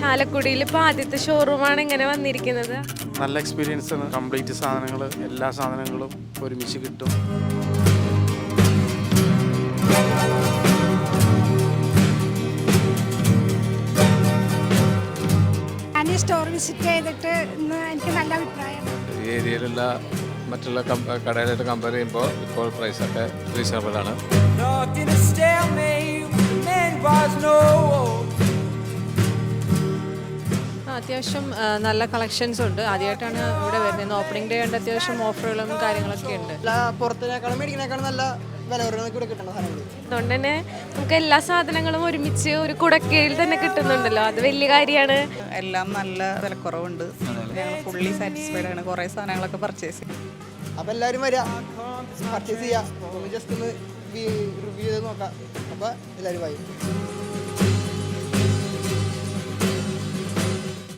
ചാലക്കുടിയിൽ ഇപ്പോൾ ആദ്യത്തെ ഷോറൂമാണ് ഇങ്ങനെ വന്നിരിക്കുന്നത്. നല്ല എക്സ്പീരിയൻസ് ആണ്. കംപ്ലീറ്റ് സാധനങ്ങൾ എല്ലാ സാധനങ്ങളും ഒരുമിച്ച് കിട്ടും. ഞാൻ ഈ സ്റ്റോർ വിസിറ്റ് ചെയ്തിട്ട് ഇന്ന് എനിക്ക് നല്ല അഭിപ്രായം. ഈ ഏരിയയിലുള്ള മറ്റുള്ള കമ്പ- കടയിലായിട്ട് കമ്പയർ ചെയ്യുമ്പോൾ ഇപ്പോൾ പ്രൈസൊക്കെ stalemate, the man was no അത്യാവശ്യം നല്ല കളക്ഷൻസ് ഉണ്ട്. ആദ്യമായിട്ടാണ് ഇവിടെ വരുന്നത്. ഓപ്പണിംഗ് ഡേ ഉണ്ട് അത്യാവശ്യം ഓഫറുകളും കാര്യങ്ങളൊക്കെ ഉണ്ട്. മേടിക്കുന്നേക്കാളും നല്ല വില കുറഞ്ഞൊക്കെ ഇവിടെ കിട്ടുന്ന സാധനങ്ങൾ അതുകൊണ്ട് തന്നെ നമുക്ക് എല്ലാ സാധനങ്ങളും ഒരുമിച്ച് ഒരു കുടക്കയിൽ തന്നെ കിട്ടുന്നുണ്ടല്ലോ. അത് വലിയ കാര്യമാണ്. എല്ലാം നല്ല വിലക്കുറവുണ്ട്. ഞങ്ങൾ ഫുള്ളി സാറ്റിസ്ഫൈഡ് ആണ്. കുറേ സാധനങ്ങളൊക്കെ പർച്ചേസ് ചെയ്തു. അപ്പോൾ എല്ലാവരും വരിക പർച്ചേസ് ചെയ്യുക ജസ്റ്റ് ഒന്ന് റിവ്യൂ ചെയ്ത് നോക്കാം. അപ്പോൾ എല്ലാവരും വായി